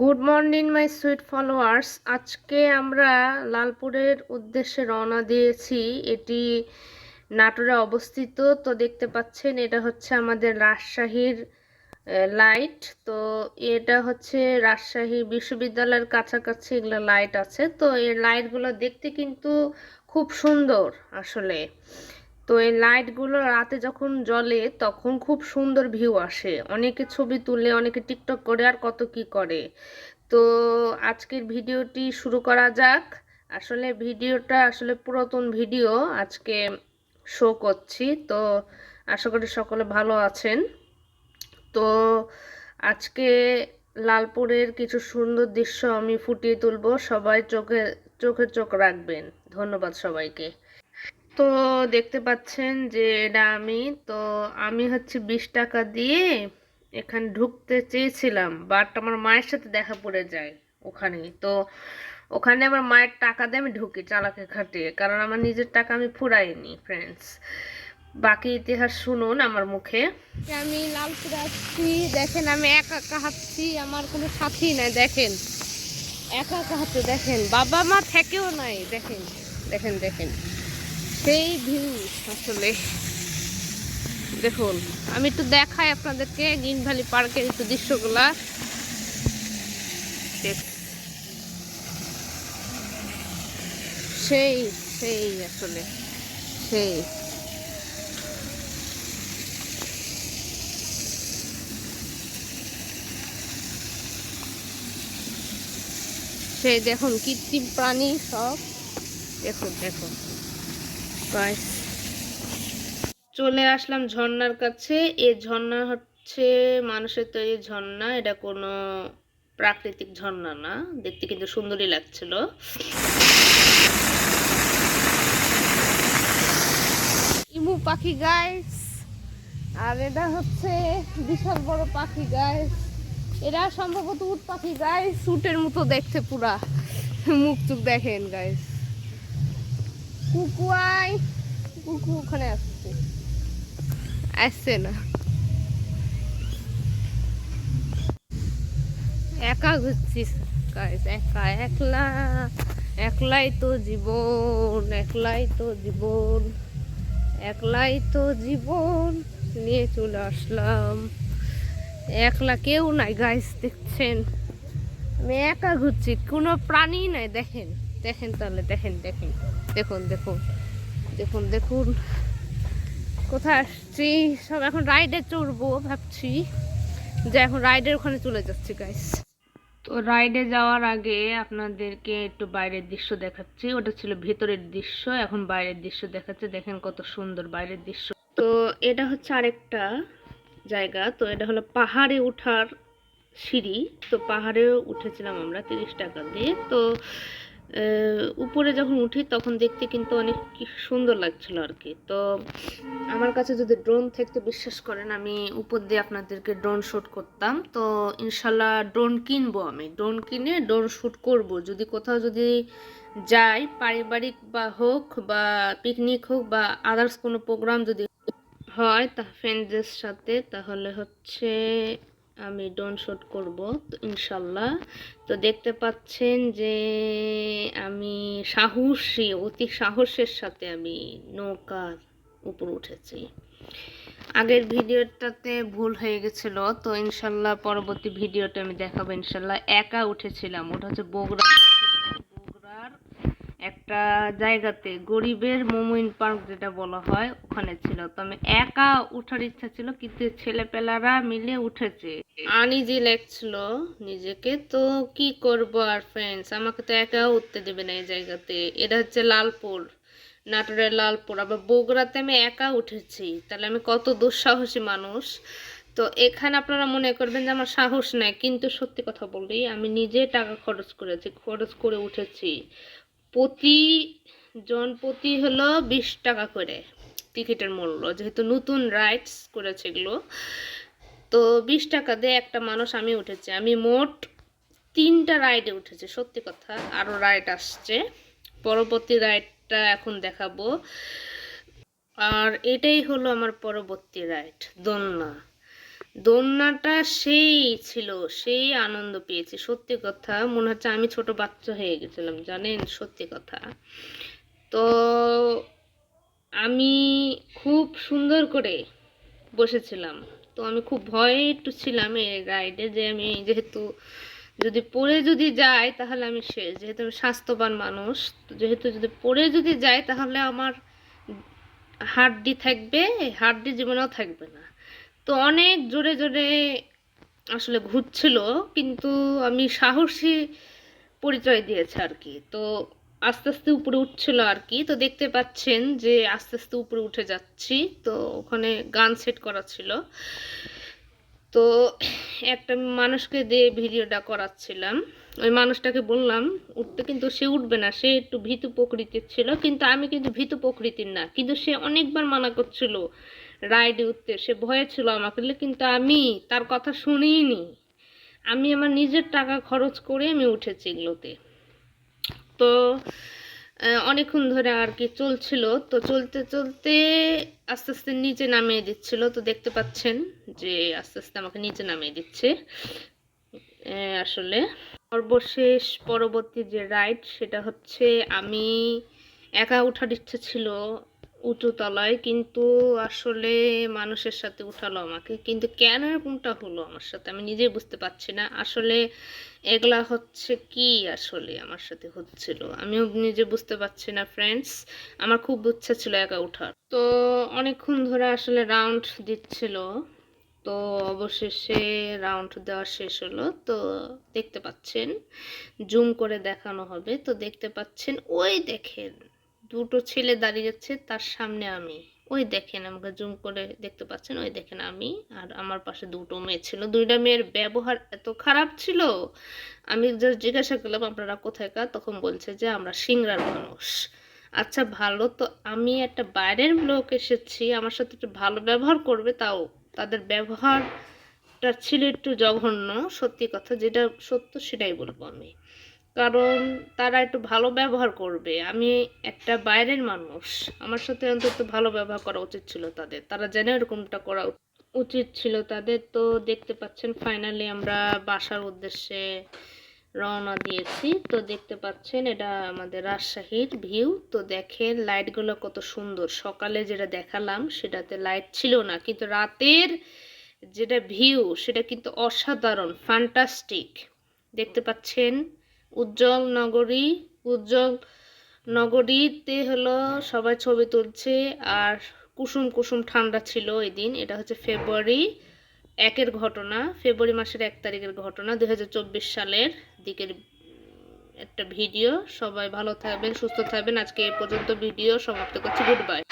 Good morning my sweet followers আজকে আমরা লালপুরের উদ্দেশ্যে রওনা দিয়েছি। এটি নাটোরে অবস্থিত। তো দেখতে পাচ্ছেন, এটা হচ্ছে আমাদের রাজশাহীর লাইট তো এটা হচ্ছে রাজশাহী বিশ্ববিদ্যালয়ের কাছাকাছি এগুলো লাইট আছে। তো এই লাইটগুলো দেখতে কিন্তু খুব সুন্দর আসলে। তো এই লাইটগুলো রাতে যখন জ্বলে তখন খুব সুন্দর ভিউ আসে। অনেকে ছবি তুলে, অনেকে টিকটক করে আর কত কি করে। তো আজকের ভিডিওটি শুরু করা যাক। আসলে ভিডিওটা আসলে পুরাতন ভিডিও, আজকে শো করছি। তো আশা করি সকলে ভালো আছেন। তো আজকে লালপুরের কিছু সুন্দর দৃশ্য আমি ফুটিয়ে তুলব। সবাই চোখে চোখে চোখ রাখবেন। ধন্যবাদ সবাইকে। তো দেখতে পাচ্ছেন যে এটা আমি। তো আমি হচ্ছে বিশ টাকা দিয়ে এখানে ঢুকতে চেয়েছিলাম বাট আমার মায়ের সাথে দেখা পড়ে যায় ওখানে তো ওখানে আমার মায়ের টাকা দিয়ে আমি ঢুকি চালাকে খাটিয়ে কারণ আমার নিজের টাকা আমি ফুরাইনি ফ্রেন্ডস বাকি ইতিহাস শুনুন আমার মুখে। আমি লালপুরে আসছি দেখেন আমি একা একা হাঁটছি, আমার কোনো সাথী নাই, দেখেন। একা একা দেখেন, বাবা মা থেকেও নাই, দেখেন দেখেন দেখেন। সেই ভিউ আসলে। দেখুন, আমি একটু দেখাই আপনাদেরকে গ্রিন ভ্যালি পার্কের একটু দৃশ্যগুলা। সেই সেই আসলে, সেই। সেই দেখুন, কৃত্রিম প্রাণী সব। দেখুন দেখুন। গাইস চলে আসলাম ঝর্ণার কাছে। এ ঝর্ণা হচ্ছে মানুষের তৈরি ঝর্ণা। এটা কোনো প্রাকৃতিক ঝর্ণা না। দেখতে কিন্তু সুন্দরই লাগছিল। ইমু পাখি গাইস আর এটা হচ্ছে বিশাল বড় পাখি গাইস এরা সম্ভবত উট পাখি গাইস উটের মতো দেখতে পুরা। মুখ চুখ দেখেন গাইস কুকুয়াই কুকু ওখানে আসছে। আসছে না। একা ঘুরছিস? একা, একলা, একলাই তো জীবন, একলাই তো জীবন, একলাই তো জীবন নিয়ে চলে আসলাম। একলা কেউ নাই গাইস দেখছেন? আমি একা ঘুরছি, কোনো প্রাণী নাই, দেখেন। দেখেন তাহলে, দেখেন দেখেন। দেখুন দেখুন। দেখুন দেখুন। কোথায় আসছি? সব এখন রাইডে চড়বো ভাবছি। যে এখন রাইডের ওখানে চলে যাচ্ছি গাইস তো রাইডে যাওয়ার আগে আপনাদেরকে একটু বাইরের দৃশ্য দেখাচ্ছি। ওটা ছিল ভেতরের দৃশ্য, এখন বাইরের দৃশ্য দেখাচ্ছে। দেখেন কত সুন্দর বাইরের দৃশ্য। তো এটা হচ্ছে আরেকটা জায়গা। তো এটা হলো পাহাড়ে ওঠার সিঁড়ি। তো পাহাড়েও উঠেছিলাম আমরা তিরিশ টাকা দিয়ে। তো উপরে যখন উঠি তখন দেখতে কিন্তু অনেক সুন্দর লাগছিল আর কি। তো আমার কাছে যদি ড্রোন থাকতে বিশ্বাস করেন, আমি উপর দিয়ে আপনাদেরকে ড্রোন শ্যুট করতাম। তো ইনশাল্লাহ ড্রোন কিনবো আমি। ড্রোন কিনে ড্রোন শ্যুট করব। যদি কোথাও যদি যাই, পারিবারিক বা হোক বা পিকনিক হোক বা আদার্স কোনো প্রোগ্রাম যদি হয়, তা ফ্রেন্ডসদের সাথে, তাহলে হচ্ছে আমি ডন শট করব, তো ইনশাল্লাহ। তো দেখতে পাচ্ছেন যে আমি সাহসী, অতি সাহসের সাথে আমি নৌকার উপর উঠেছি। আগের ভিডিওটাতে ভুল হয়ে গেছিল, তো ইনশাল্লাহ পরবর্তী ভিডিওটা আমি দেখাবো, ইনশাল্লাহ একা উঠেছিলাম। ওটা হচ্ছে বগুড়া একটা জায়গাতে গরিবের মোমিন পার্ক যেটা বলা হয়, ওখানে ছিল। তো আমি একা উঠার ইচ্ছা ছিল, কিন্তু ছেলেপেলারা মিলে উঠেছে। আনিজি লাগছিল নিজেকে, তো কি করব আর ফ্রেন্ডস আমাকে তো একা উঠতে দেবে না এই জায়গাতে। এটা হচ্ছে লালপুর, নাটোরের লালপুর। আবার বগুড়াতে আমি একা উঠেছি। তাহলে আমি কত দুঃসাহসী মানুষ। তো এখানে আপনারা মনে করবেন যে আমার সাহস নেই, কিন্তু সত্যি কথা বলি, আমি নিজে টাকা খরচ করেছি, খরচ করে উঠেছি। প্রতি জন প্রতি হলো বিশ টাকা করে টিকিটের মূল্য, যেহেতু নতুন রাইডস করেছে এগুলো। তো বিশ টাকা দিয়ে একটা মানুষ আমি উঠেছি। আমি মোট তিনটা রাইডে উঠেছি, সত্যি কথা। আরও রাইড আসছে। পরবর্তী রাইডটা এখন দেখাবো। আর এটাই হলো আমার পরবর্তী রাইড দোলনা। দোলনাটা সেই ছিল, সেই আনন্দ পেয়েছি। সত্যি কথা, মনে হচ্ছে আমি ছোট বাচ্চা হয়ে গেছিলাম, জানেন? সত্যি কথা। তো আমি খুব সুন্দর করে বসেছিলাম। তো আমি খুব ভয়ে একটু ছিলাম এই রাইডে যে আমি যেহেতু যদি পড়ে যদি যাই তাহলে আমি শেষ যেহেতু আমি স্বাস্থ্যবান মানুষ যেহেতু যদি পড়ে যদি যাই তাহলে আমার হাড্ডি থাকবে, হাড্ডি জীবনেও থাকবে না। তো অনেক জোরে জোরে আসলে ঘুরছিল, কিন্তু আমি সাহসী পরিচয় দিয়েছে আর কি। তো আস্তে আস্তে উপরে উঠছিল আর কি। তো দেখতে পাচ্ছেন যে আস্তে আস্তে উপরে উঠে যাচ্ছি। তো ওখানে গান সেট করা ছিল। তো একটা মানুষকে দিয়ে ভিডিওটা করাচ্ছিলাম। ওই মানুষটাকে বললাম, উঠতে কিন্তু সে উঠবে না, সে একটু ভীতু প্রকৃতির ছিল। কিন্তু আমি কিন্তু ভীতু প্রকৃতির না, কিন্তু সে অনেকবার মানা করছিল রাইডে উঠতে। সে ভয়ে ছিল আমাকে। কিন্তু আমি তার কথা শুনিনি। আমি আমার নিজের টাকা খরচ করে আমি উঠেছি এগুলোতে। তো অনেকক্ষণ ধরে আর কি চলছিল। তো চলতে চলতে আস্তে আস্তে নিচে নামিয়ে দিচ্ছিল। তো দেখতে পাচ্ছেন যে আস্তে আস্তে আমাকে নিচে নামিয়ে দিচ্ছে। আসলে সর্বশেষ পরবর্তী যে রাইড, সেটা হচ্ছে আমি একা ওঠার ইচ্ছে ছিল উঁচু তলায় কিন্তু আসলে মানুষের সাথে উঠালো আমাকে। কিন্তু কেন এরকমটা হলো আমার সাথে আমি নিজেই বুঝতে পারছি না। আসলে এগুলা হচ্ছে কি আসলে আমার সাথে হচ্ছিল? আমিও নিজে বুঝতে পারছি না ফ্রেন্ডস আমার খুব ইচ্ছা ছিল একা ওঠার তো অনেকক্ষণ ধরে আসলে রাউন্ড দিচ্ছিল। তো অবশেষে রাউন্ড দেওয়া শেষ হলো। তো দেখতে পাচ্ছেন জুম করে দেখানো হবে। তো দেখতে পাচ্ছেন, ওই দেখেন দুটো ছেলে দাঁড়িয়ে যাচ্ছে, তার সামনে আমি। ওই দেখেন আমাকে জুম করে দেখতে পাচ্ছেন? ওই দেখেন আমি আর আমার পাশে দুটো মেয়ে ছিল। দুইটা মেয়ের ব্যবহার এত খারাপ ছিল। আমি জাস্ট জিজ্ঞাসা করলাম, আপনারা কোথায়কার তখন বলছে যে, আমরা সিংড়ার মানুষ। আচ্ছা ভালো তো, আমি একটা বাইরের লোক এসেছি। আমার সাথে একটু ভালো ব্যবহার করবে, তাও তাদের ব্যবহারটা ছিল একটু জঘন্য। সত্যি কথা, যেটা সত্য সেটাই বলব আমি। কারণ তারা একটু ভালো ব্যবহার করবে। আমি একটা বাইরের মানুষ। আমার সাথে অন্তত ভালো ব্যবহার করা উচিত ছিল তাদের। তারা যেন এরকমটা করা উচিত ছিল তাদের। তো দেখতে পাচ্ছেন ফাইনালি আমরা বাসার উদ্দেশ্যে রওনা দিয়েছি। তো দেখতে পাচ্ছেন, এটা আমাদের রাজশাহীর ভিউ তো দেখেন লাইটগুলো কত সুন্দর। সকালে যেটা দেখালাম, সেটাতে লাইট ছিল না। কিন্তু রাতের যেটা ভিউ সেটা কিন্তু অসাধারণ ফ্যান্টাস্টিক দেখতে পাচ্ছেন উজ্জ্বল নগরী, উজ্জ্বল নগরীতে হলো সবাই ছবি তুলছে আর কুসুম কুসুম ঠান্ডা ছিল ওই দিন, এটা হচ্ছে ফেব্রুয়ারি একের ঘটনা, ফেব্রুয়ারি মাসের এক তারিখের ঘটনা, দুই হাজার চব্বিশ সালের দিকের একটা ভিডিও, সবাই ভালো থাকবেন, সুস্থ থাকবেন, আজকে এ পর্যন্ত ভিডিও সমাপ্ত করছি, গুড বাই।